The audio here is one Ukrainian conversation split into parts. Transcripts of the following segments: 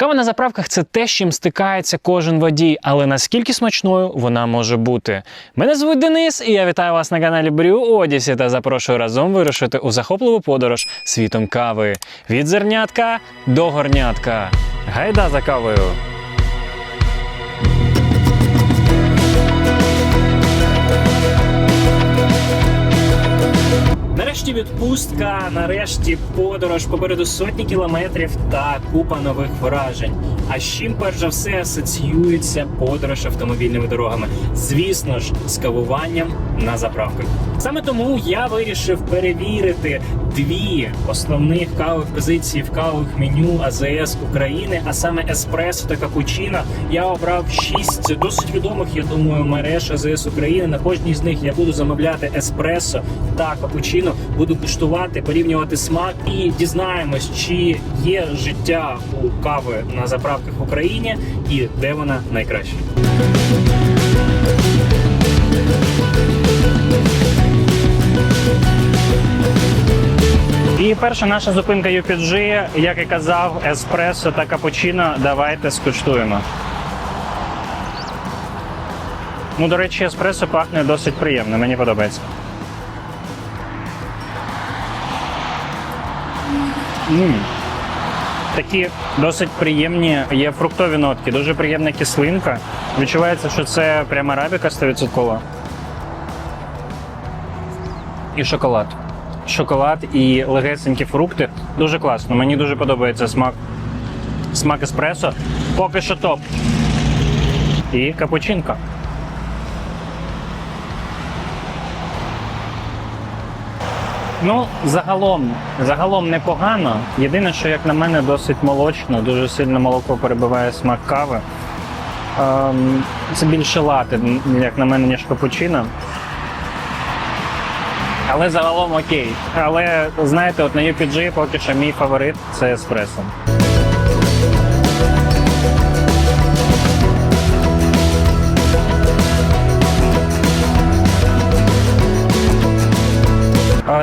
Кава на заправках це те, з чим стикається кожен водій, але наскільки смачною вона може бути. Мене звуть Денис, і я вітаю вас на каналі Брю Одісі та запрошую разом вирушити у захопливу подорож світом кави. Від зернятка до горнятка. Гайда за кавою! Нарешті відпустка, нарешті подорож попереду сотні кілометрів та купа нових вражень. А з чим перш за все асоціюється подорож автомобільними дорогами? Звісно ж, з кавуванням на заправках. Саме тому я вирішив перевірити дві основних кавових позиції в кавових меню АЗС України, а саме еспресо та капучино. Я обрав шість досить відомих, я думаю, мереж АЗС України. На кожній з них я буду замовляти еспресо та капучино, буду куштувати, порівнювати смак і дізнаємось, чи є життя у кави на заправках в Україні і де вона найкраща. І перша наша зупинка UPG, як і казав, еспресо та капучино. Давайте скуштуємо. Ну, до речі, еспресо пахне досить приємно, мені подобається. М. Такі досить приємні, є фруктові нотки, дуже приємна кислинка. Відчувається, що це прямо арабіка 100%. І шоколад. Шоколад і легесенькі фрукти. Дуже класно. Мені дуже подобається смак. Смак еспресо. Поки що топ. І капучинка. Ну, загалом, загалом непогано. Єдине, що, як на мене, досить молочно, дуже сильно молоко перебиває смак кави. Ем, це більше лати, як на мене, ніж капучино. Але загалом окей. Але знаєте, от на UPG поки що мій фаворит це еспресо.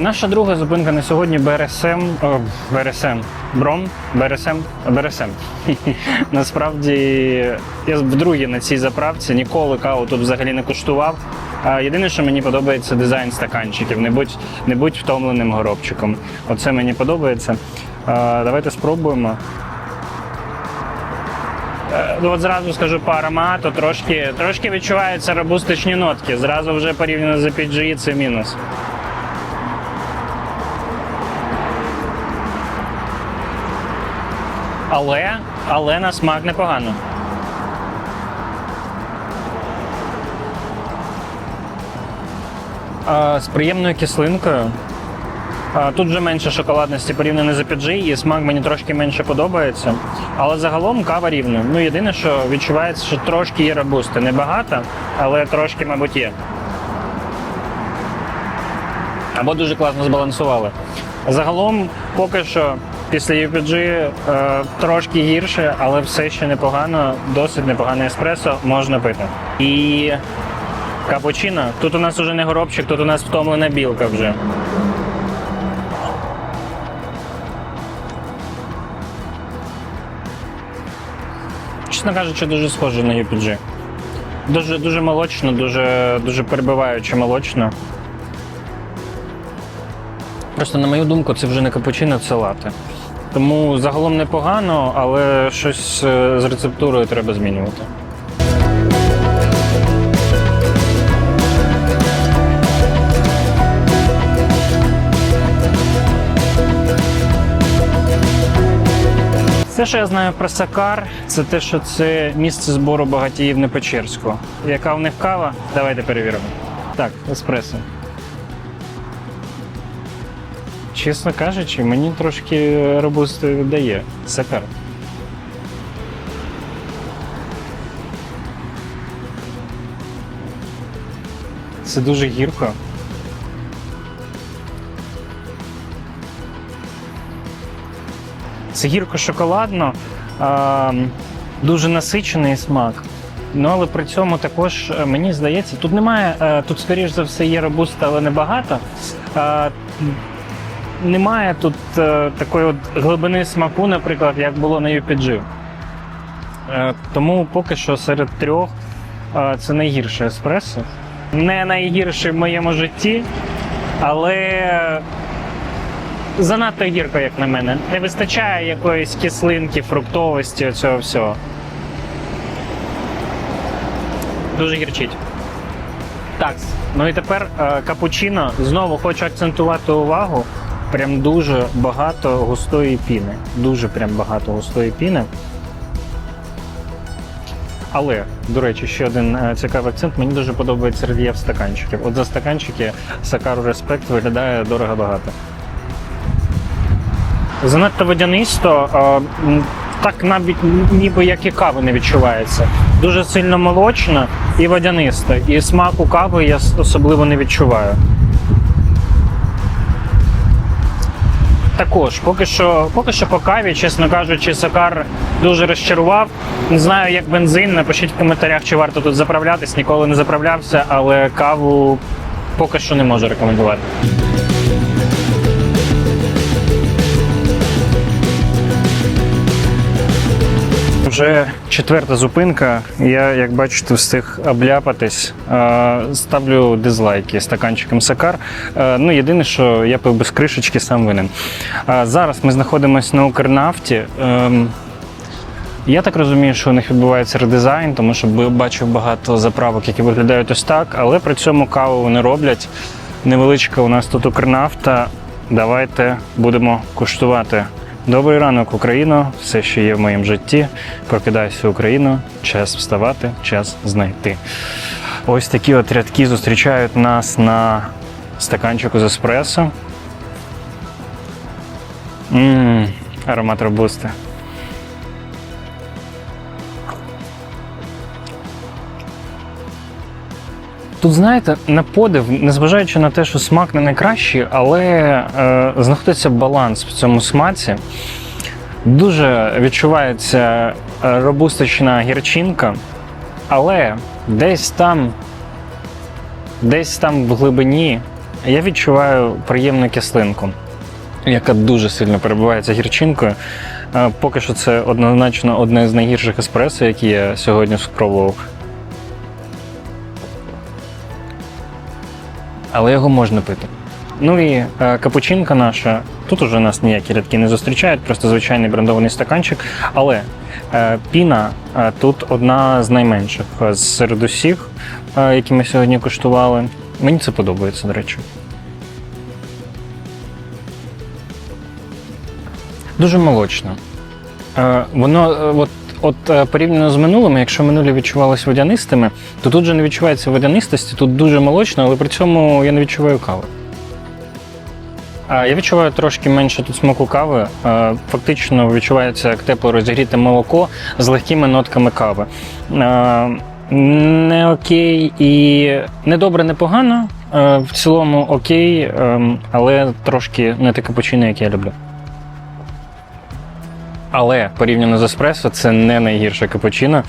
Наша друга зупинка на сьогодні БРСМ. О, БРСМ. Бром, БРСМ, БРСМ. Насправді я вдруге на цій заправці ніколи каву тут взагалі не куштував. Єдине, що мені подобається дизайн стаканчиків. Не будь, не будь втомленим горобчиком. Оце мені подобається. А, Давайте спробуємо. Е, ну, От зразу скажу по аромату, трошки, трошки відчуваються робустичні нотки. Зразу вже порівняно з PG це мінус. Але, але на смак непогано. З приємною кислинкою. Тут вже менше шоколадності порівняно з APG, і смак мені трошки менше подобається. Але загалом кава рівна. Ну, єдине, що відчувається, що трошки є робусти. Небагато, але трошки, мабуть, є. Або дуже класно збалансували. Загалом, поки що, після UPG е, трошки гірше, але все ще непогано, досить непогане еспресо можна пити. І капучино. Тут у нас уже не горобчик, тут у нас втомлена білка вже. Чесно кажучи, дуже схоже на UPG. Дуже, дуже молочно, дуже, дуже перебиваюче молочно. Просто, на мою думку, це вже не капучино, це лати. Тому загалом непогано, але щось е, з рецептурою треба змінювати. Все, що я знаю про Сакар, це те, що це місце збору багатіїв Непечерського. Яка в них кава? Давайте перевіримо. Так, еспресо. Чесно кажучи, мені трошки робусти дає Сакар. Це дуже гірко. Це гірко-шоколадно, а, дуже насичений смак. Ну, але при цьому також е, мені здається, тут немає, е, тут, скоріш за все, є робуста, але небагато. Немає тут е, такої от глибини смаку, наприклад, як було на UPG. Е, Тому поки що серед трьох е, це найгірше еспресо. Не найгірше в моєму житті, але занадто гірко, як на мене. Не вистачає якоїсь кислинки, фруктовості, цього всього. Дуже гірчить. Так, ну і тепер е, капучино. Знову хочу акцентувати увагу. Прям дуже багато густої піни. Дуже прям багато густої піни. Але, до речі, ще один е, цікавий акцент. Мені дуже подобається рельєф стаканчиків. От за стаканчики Сакару Респект виглядає дорого багато. Занадто водянисто, так навіть ніби як і кави не відчувається. Дуже сильно молочно і водянисто. І смаку кави я особливо не відчуваю. Також, поки що, поки що по каві, чесно кажучи, Сакар дуже розчарував. Не знаю, як бензин. Напишіть в коментарях, чи варто тут заправлятись. Ніколи не заправлявся, але каву поки що не можу рекомендувати. Вже четверта зупинка. Я, як бачите, встиг обляпатись. Ставлю дизлайки стаканчиком Сакар. Е, Ну, єдине, що я пив без кришечки, сам винен. Зараз ми знаходимося на Укрнафті. Ем, Я так розумію, що у них відбувається редизайн, тому що бачив багато заправок, які виглядають ось так, але при цьому каву вони роблять. Невеличка у нас тут Укрнафта. Давайте будемо куштувати. Добрий ранок, Україно! Все, що є в моєму житті. Прокидайся, Україно. Час вставати, час знайти. Ось такі от рядки зустрічають нас на стаканчику з еспресо. Ммм, аромат робусти. Тут, знаєте, на подив, незважаючи на те, що смак не найкращий, але е, знаходиться баланс в цьому смаці. Дуже відчувається е, робустична гірчинка, але десь там, десь там в глибині я відчуваю приємну кислинку, яка дуже сильно перебувається гірчинкою. Е, Поки що це однозначно одне з найгірших еспресо, які я сьогодні спробував. Але його можна пити. Ну і е, капучинка наша. Тут уже нас ніякі рядки не зустрічають, просто звичайний брендований стаканчик. Але е, піна е, тут одна з найменших е, серед усіх, е, які ми сьогодні куштували. Мені це подобається, до речі. Дуже молочно. Е, воно е, от, от е, порівняно з минулими, якщо минулі відчувалися водянистими, то тут же не відчувається водянистості, тут дуже молочно, але при цьому я не відчуваю кави. Я відчуваю трошки менше тут смаку кави. Е, Фактично відчувається як тепло розігріте молоко з легкими нотками кави. Е, Не окей і не добре, не погано. В цілому окей, ем, але трошки не таке капучино, як я люблю. Але порівняно з еспресо, це не найгірше капучино,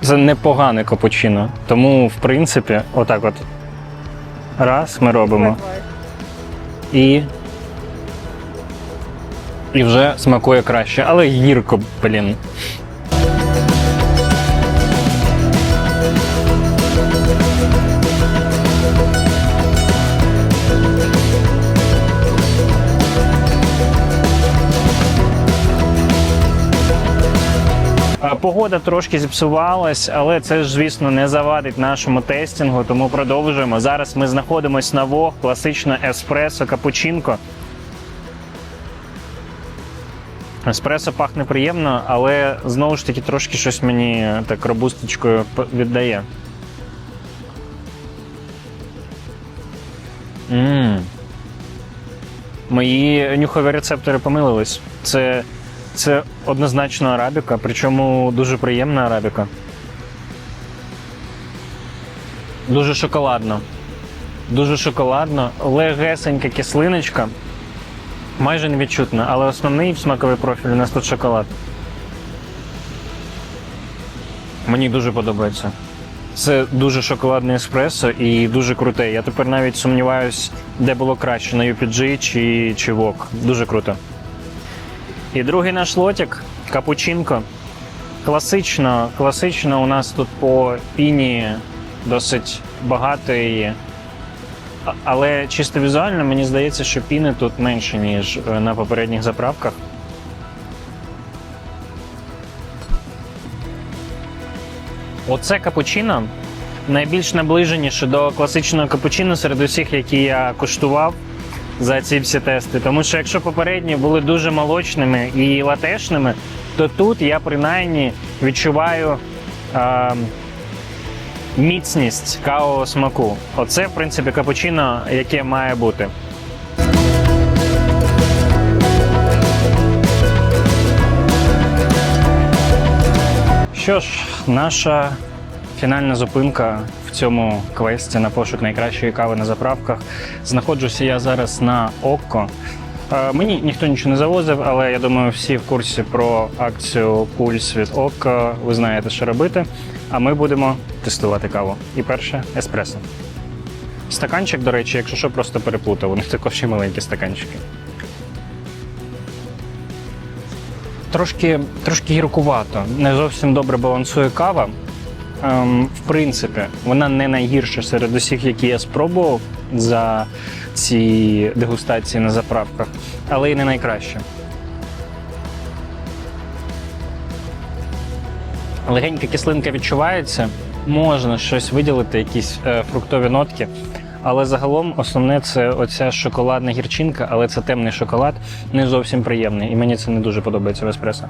це непогане капучино. Тому, в принципі, отак от. Раз ми робимо. І. І вже смакує краще, але гірко, блін. Погода трошки зіпсувалась, але це ж, звісно, не завадить нашому тестінгу, тому продовжуємо. Зараз ми знаходимося на вог, класичне еспресо капучинко. Еспресо пахне приємно, але знову ж таки трошки щось мені так робусточкою віддає. Мм. Мої нюхові рецептори помилились. Це, це однозначно арабіка, причому дуже приємна арабіка. Дуже шоколадно. Дуже шоколадно, легесенька кислиночка. Майже невідчутна, але основний смаковий профіль у нас тут шоколад. Мені дуже подобається. Це дуже шоколадне еспресо і дуже круте. Я тепер навіть сумніваюсь, де було краще на UPG чи, чи Wok. Дуже круто. І другий наш лотик капучинко. Класично, класично у нас тут по піні досить. А- Але чисто візуально мені здається, що піни тут менше, ніж е, на попередніх заправках. Оце капучино найбільш наближеніше до класичного капучино серед усіх, які я куштував за ці всі тести. Тому що якщо попередні були дуже молочними і латешними, то тут я принаймні відчуваю е, міцність кавового смаку. Оце, в принципі, капучино, яке має бути. Що ж, наша фінальна зупинка цьому квесті на пошук найкращої кави на заправках. Знаходжуся я зараз на Окко. Е, Мені ніхто нічого не завозив, але я думаю, всі в курсі про акцію Пульс від Окко. Ви знаєте, що робити. А ми будемо тестувати каву. І перше еспресо. Стаканчик, до речі, якщо що, просто переплутав. Них також є маленькі стаканчики. Трошки, трошки гіркувато. Не зовсім добре балансує кава. Ем, в принципі, вона не найгірша серед усіх, які я спробував за ці дегустації на заправках, але і не найкраща. Легенька кислинка відчувається, можна щось виділити, якісь е, фруктові нотки. Але загалом основне це оця шоколадна гірчинка, але це темний шоколад, не зовсім приємний. І мені це не дуже подобається в еспресо.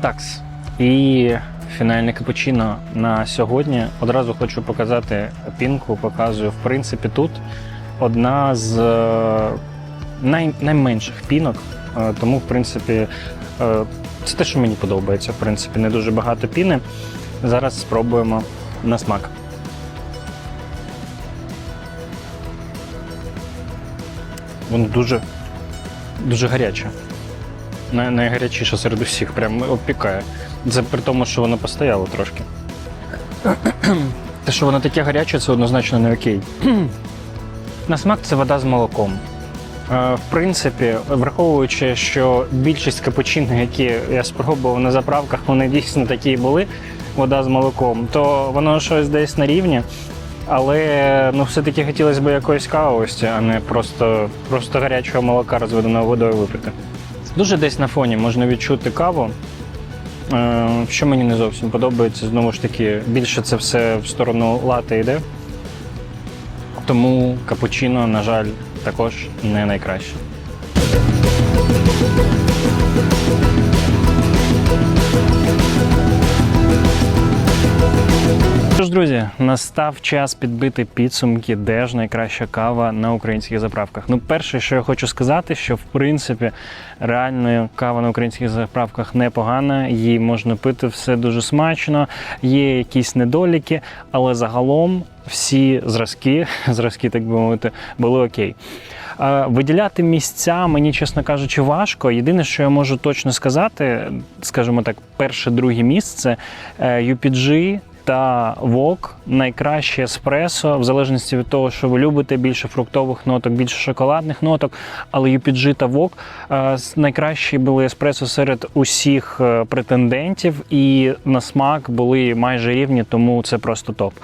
Такс. І фінальне капучино на сьогодні. Одразу хочу показати пінку. Показую, в принципі, тут одна з е, най, найменших пінок. Е, Тому, в принципі, е, це те, що мені подобається. В принципі, не дуже багато піни. Зараз спробуємо на смак. Воно дуже, дуже гаряче. Най- Найгарячіше серед усіх, прям опікає. Це при тому, що воно постояло трошки. Те, що воно таке гаряче, це однозначно не окей. На смак це вода з молоком. В принципі, враховуючи, що більшість капучино, які я спробував на заправках, вони дійсно такі були, вода з молоком, то воно щось десь на рівні. Але ну, все-таки хотілося б якоїсь кавовості, а не просто, просто гарячого молока розведеного водою випити. Дуже десь на фоні можна відчути каву. Е, Що мені не зовсім подобається, знову ж таки, більше це все в сторону лати йде. Тому капучино, на жаль, також не найкраще. Що ж, друзі, настав час підбити підсумки, де ж найкраща кава на українських заправках. Ну, перше, що я хочу сказати, що в принципі реально кава на українських заправках непогана, її можна пити все дуже смачно, є якісь недоліки, але загалом всі зразки, зразки, так би мовити, були окей. Е, Виділяти місця мені, чесно кажучи, важко. Єдине, що я можу точно сказати, скажімо так, перше, друге місце е, UPG та вок найкраще еспресо, в залежності від того, що ви любите більше фруктових ноток, більше шоколадних ноток. Але UPG та вок е, найкращі були еспресо серед усіх е, претендентів, і на смак були майже рівні, тому це просто топ.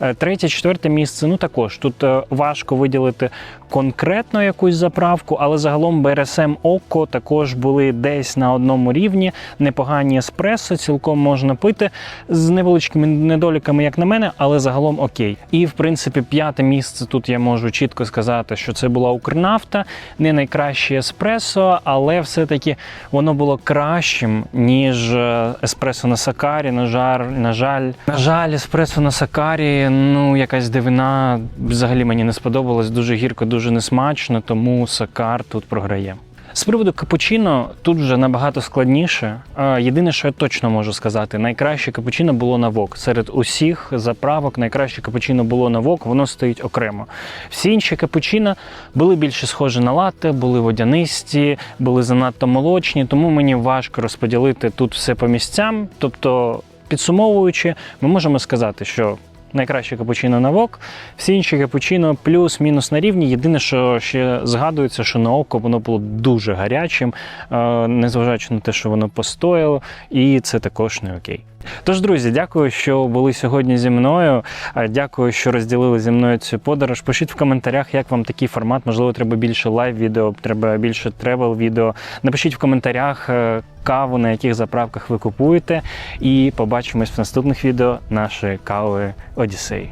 Е, Третє, четверте місце. Ну також тут важко виділити конкретно якусь заправку, але загалом BRSM Око також були десь на одному рівні. Непогані еспресо, цілком можна пити з невеличкими недоліками, як на мене, але загалом окей. І в принципі, п'яте місце тут я можу чітко сказати, що це була Укрнафта, не найкраще еспресо, але все-таки воно було кращим, ніж е, еспресо на Сакарі. На жаль, на жаль, на жаль, еспресо на Сакарі, ну якась дивина взагалі мені не сподобалось. Дуже гірко, дуже несмачно, тому Сакар тут програє. З приводу капучино тут вже набагато складніше. Єдине, що я точно можу сказати, найкраще капучино було на вок. Серед усіх заправок найкраще капучино було на вок, воно стоїть окремо. Всі інші капучино були більше схожі на латте, були водянисті, були занадто молочні, тому мені важко розподілити тут все по місцям. Тобто, підсумовуючи, ми можемо сказати, що найкраще капучино на вок, всі інші капучино плюс-мінус на рівні. Єдине, що ще згадується, що на око воно було дуже гарячим, е, незважаючи на те, що воно постояло, і це також не окей. Тож, друзі, дякую, що були сьогодні зі мною. Дякую, що розділили зі мною цю подорож. Пишіть в коментарях, як вам такий формат. Можливо, треба більше лайв-відео, треба більше тревел-відео. Напишіть в коментарях е, каву, на яких заправках ви купуєте. І побачимось в наступних відео нашої кави Одіссей.